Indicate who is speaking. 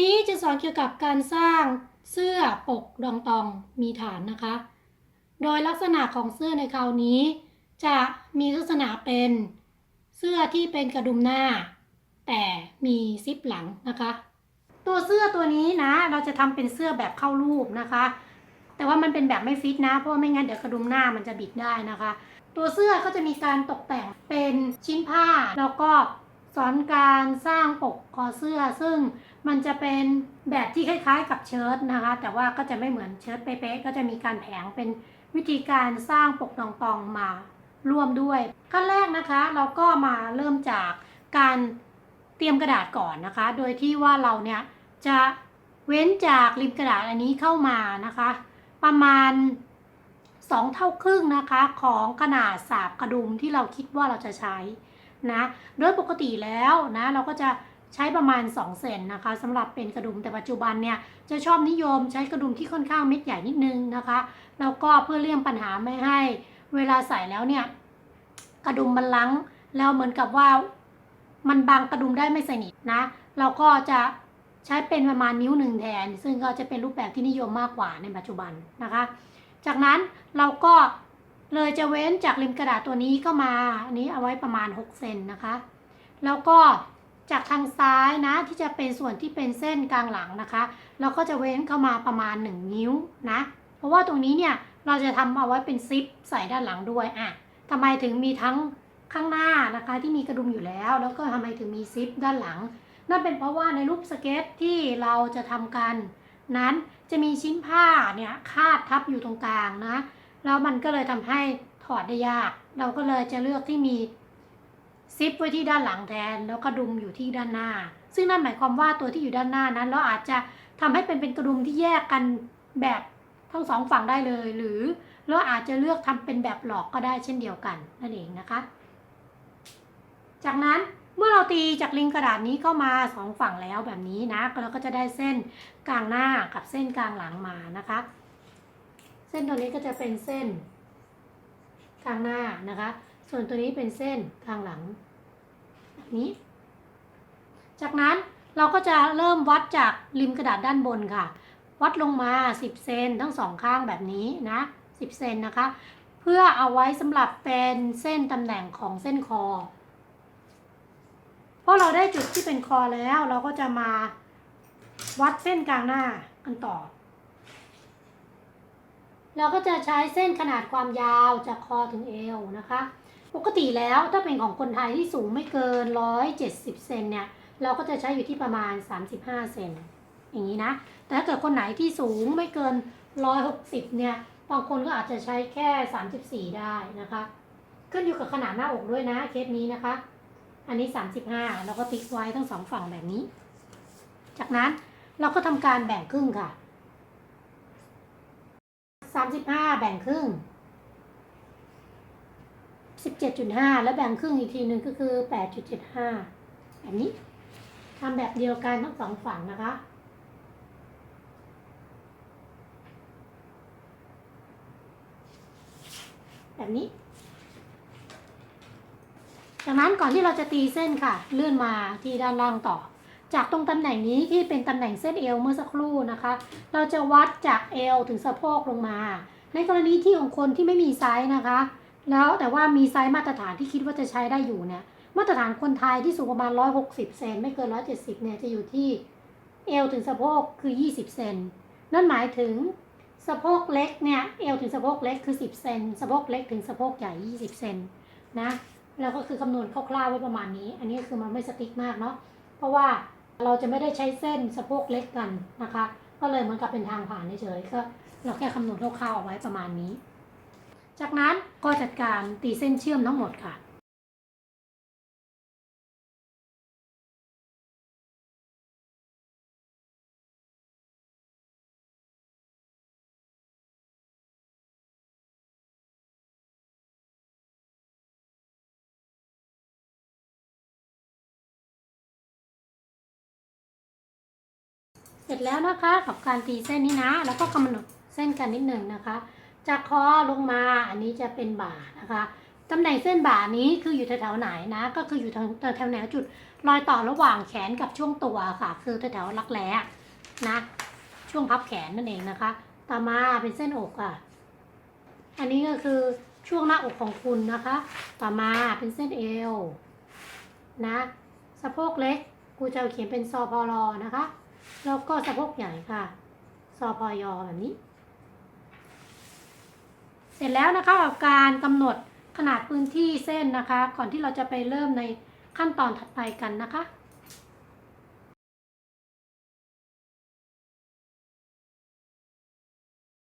Speaker 1: นี้จะสอนเกี่ยวกับการสร้างเสื้อปกรองตองมีฐานนะคะ โดยลักษณะของเสื้อในคราวนี้ จะมีลักษณะเป็นเสื้อที่เป็นกระดุมหน้า แต่มีซิปหลังนะคะ ตัวเสื้อตัวนี้นะ เราจะทำเป็นเสื้อแบบเข้ารูปนะคะ แต่ว่ามันเป็นแบบไม่ฟิตนะ เพราะว่าไม่งั้นเดี๋ยวกระดุมหน้ามันจะบิดได้นะคะ ตัวเสื้อก็จะมีการตกแต่งเป็นชิ้นผ้าแล้วก็สอนการสร้างปกคอเสื้อซึ่ง มันจะเป็นแบบที่คล้ายๆ กับเชิ้ตนะคะ แต่ว่าก็จะไม่เหมือนเชิ้ตเป๊ะๆก็จะมีการแผงเป็นวิธีการสร้างปกตองๆมาร่วมด้วย ขั้นแรกนะคะเราก็มาเริ่มจากการเตรียมกระดาษก่อนนะคะ โดยที่ว่าเราเนี่ยจะเว้นจากริมกระดาษอันนี้เข้ามานะคะ ประมาณ 2 เท่าครึ่งนะคะของขนาดสาบกระดุมที่เราคิดว่าเราจะใช้นะโดยปกติแล้วนะเราก็จะ ใช้ประมาณ 2 เซนนะคะสำหรับเป็นกระดุมแต่ปัจจุบันเนี่ยจะชอบนิยมใช้กระดุมที่ค่อนข้างเม็ดใหญ่นิดนึงนะคะแล้วก็เพื่อเลี่ยงปัญหาไม่ให้ เวลาใส่แล้วเนี่ยกระดุมมันลังแล้วเหมือนกับว่ามันบังกระดุมได้ไม่สนิทนะ เราก็จะใช้เป็นประมาณนิ้วหนึ่งแทน ซึ่งก็จะเป็นรูปแบบที่นิยมมากกว่าในปัจจุบันนะคะ จากนั้นเราก็เลยจะเว้นจากริมกระดาษตัวนี้ก็มา อันนี้เอาไว้ประมาณ6เซนนะคะ แล้วก็ จากทางซ้ายนะที่จะเป็นส่วนที่เป็นเส้นกลางหลังนะคะ เราก็จะเว้นเข้ามาประมาณ 1 นิ้วนะ เพราะว่าตรงนี้เนี่ยเราจะทำเอาไว้เป็นซิปใส่ด้านหลังด้วยอะทำไมถึงมีทั้งข้างหน้านะคะที่มีกระดุมอยู่แล้ว แล้วก็ทำไมถึงมีซิปด้านหลัง นั่นเป็นเพราะว่าในรูปสเก็ตที่เราจะทำกัน นั้นจะมีชิ้นผ้าเนี่ยคาดทับอยู่ตรงกลางนะแล้วมันก็เลยทำให้ถอดได้ยาก เราก็เลยจะเลือกที่มี ซิปไว้ที่ด้านหลังแทน แล้วกระดุมอยู่ที่ด้านหน้า ซึ่งนั่นหมายความว่าตัวที่อยู่ด้านหน้านั้นเราอาจจะทำให้เป็นเป็นกระดุมที่แยกกันแบบทั้งสองฝั่งได้เลย หรือเราอาจจะเลือกทำเป็นแบบหลอกก็ได้เช่นเดียวกันนั่นเองนะคะ จากนั้นเมื่อเราตีจากริมกระดาษนี้เข้ามาสองฝั่งแล้วแบบนี้นะเราก็จะได้เส้นกลางหน้ากับเส้นกลางหลังมานะคะ เส้นตัวนี้ก็จะเป็นเส้นกลางหน้านะคะ ส่วนตัวนี้เป็นเส้นกลางหลังแบบนี้ จากนั้นเราก็จะเริ่มวัดจากริมกระดาษด้านบนค่ะ วัดลงมา 10 เซนทั้งสองข้างแบบนี้นะ 10 เซนนะคะ เพื่อเอาไว้สำหรับเป็นเส้นตำแหน่งของเส้นคอ เพอเราได้จุดที่เป็นคอแล้วเราก็จะมาวัดเส้นกลางหน้ากันต่อ เราก็จะใช้เส้นขนาดความยาวจากคอถึงเอวนะคะ ปกติแล้วถ้าเป็นของคนไทยที่สูงไม่เกิน 170 เซนเนี่ย เราก็จะใช้อยู่ที่ประมาณ 35 เซนอย่างนี้นะ แต่ถ้าเกิดคนไหนที่สูงไม่เกิน 160 เนี่ย บางคนก็อาจจะใช้แค่ 34 ได้นะคะ ขึ้นอยู่กับขนาดหน้าอกด้วยนะเคสนี้นะคะ อันนี้ 35 แล้วก็ติ๊กไว้ทั้งสองฝั่งแบบนี้ จากนั้นเราก็ทำการแบ่งครึ่งค่ะ 35 แบ่งครึ่ง 17.5 แล้วแบ่งครึ่งอีกทีหนึ่งก็คือ 8.75 แบบนี้ทำแบบเดียวกันทั้งสองฝั่งนะคะ แบบนี้ จากนั้นก่อนที่เราจะตีเส้นค่ะ เลื่อนมาที่ด้านล่างต่อ จากตรงตำแหน่งนี้ที่เป็นตำแหน่งเส้นเอวเมื่อสักครู่นะคะ เราจะวัดจากเอวถึงสะโพกลงมา ในกรณีที่ของคนที่ไม่มีไซส์นะคะ แล้วแต่ว่ามีไซส์มาตรฐานที่คิดว่าจะใช้ได้อยู่เนี่ย มาตรฐานคนไทยที่สูงประมาณ 160 เซนไม่เกิน 170 เนี่ยจะอยู่ที่เอวถึงสะโพกคือ 20 เซนนั่นหมายถึงสะโพกเล็กเนี่ยเอวถึงสะโพกเล็กคือ 10 เซนสะโพกเล็กถึงสะโพกใหญ่ 20 เซนนะแล้วก็คือคำนวณคร่าวๆไว้ประมาณนี้ อันนี้คือมันไม่สติ๊กมากเนาะเพราะว่าเราจะไม่ได้ใช้เส้นสะโพกเล็กกันนะคะ ก็เลยเหมือนกับเป็นทางผ่านเฉยๆก็เราแค่คำนวณคร่าวๆเอาไว้ประมาณนี้ จากนั้นก็จัดการตีเส้นเชื่อมทั้งหมดค่ะเสร็จแล้วนะคะกับการตีเส้นนี้นะ แล้วก็กำหนดเส้นกันนิดหนึ่งนะคะ จากคอลงมาอันนี้จะเป็นบ่านะคะตำแหน่งเส้นบ่านี้คืออยู่แถวๆไหนนะ ก็คืออยู่แถวแถวแนวจุด รอยต่อระหว่างแขนกับช่วงตัวค่ะ คือแถวๆรักแร้นะ ช่วงพับแขนนั่นเองนะคะ ต่อมาเป็นเส้นอกอะ อันนี้ก็คือช่วงหน้าอกของคุณนะคะ ต่อมาเป็นเส้นเอวนะ สะโพกเล็กครูจะเขียนเป็นซอพอรอนะคะ แล้วก็สะโพกใหญ่ค่ะ ซอพอยอแบบนี้ เสร็จแล้วนะคะกับการกำหนดขนาดพื้นที่เส้นนะคะ ก่อนที่เราจะไปเริ่มในขั้นตอนถัดไปกันนะคะ